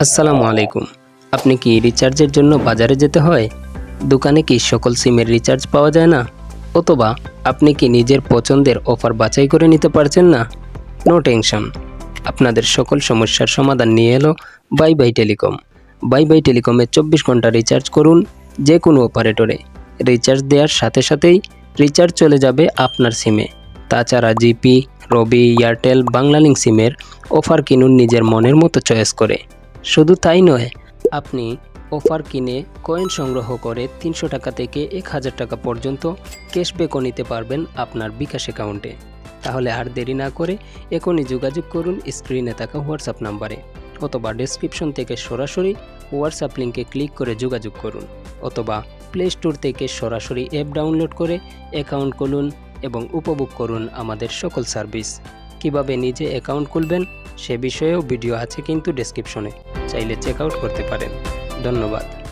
আসসালামু আলাইকুম। আপনি কি রিচার্জের জন্য বাজারে যেতে হয়? দোকানে কি সকল সিমের রিচার্জ পাওয়া যায় না? অথবা আপনি কি নিজের পছন্দের অফার বাছাই করে নিতে পারছেন না? No tension. আপনাদের সকল সমস্যার সমাধান নিয়ে এলো bye bye telecom. Bye bye টেলিকমে চব্বিশ ঘণ্টা রিচার্জ করুন যে কোনো অপারেটরে। রিচার্জ দেওয়ার সাথে সাথেই রিচার্জ চলে যাবে আপনার সিমে। তাছাড়া জিপি, রবি, এয়ারটেল বাংলালিং সিমের অফার কিনুন নিজের মনের মতো চয়েস করে। শুধু তাই নয়, আপনি অফার কিনে কয়েন সংগ্রহ করে তিনশো টাকা থেকে এক হাজার টাকা পর্যন্ত ক্যাশব্যাকও নিতে পারবেন আপনার বিকাশ অ্যাকাউন্টে। তাহলে আর দেরি না করে এখনই যোগাযোগ করুন স্ক্রিনে থাকা হোয়াটসঅ্যাপ নাম্বারে অথবা ডেসক্রিপশন থেকে সরাসরি হোয়াটসঅ্যাপ লিঙ্কে ক্লিক করে যোগাযোগ করুন অথবা প্লে স্টোর থেকে সরাসরি অ্যাপ ডাউনলোড করে অ্যাকাউন্ট খুলুন এবং উপভোগ করুন আমাদের সকল সার্ভিস কীভাবে নিজে অ্যাকাউন্ট খুলবেন সে বিষয়েও ভিডিও আছে কিন্তু ডেসক্রিপশনে চাইলে চেক আউট করতে পারেন। ধন্যবাদ।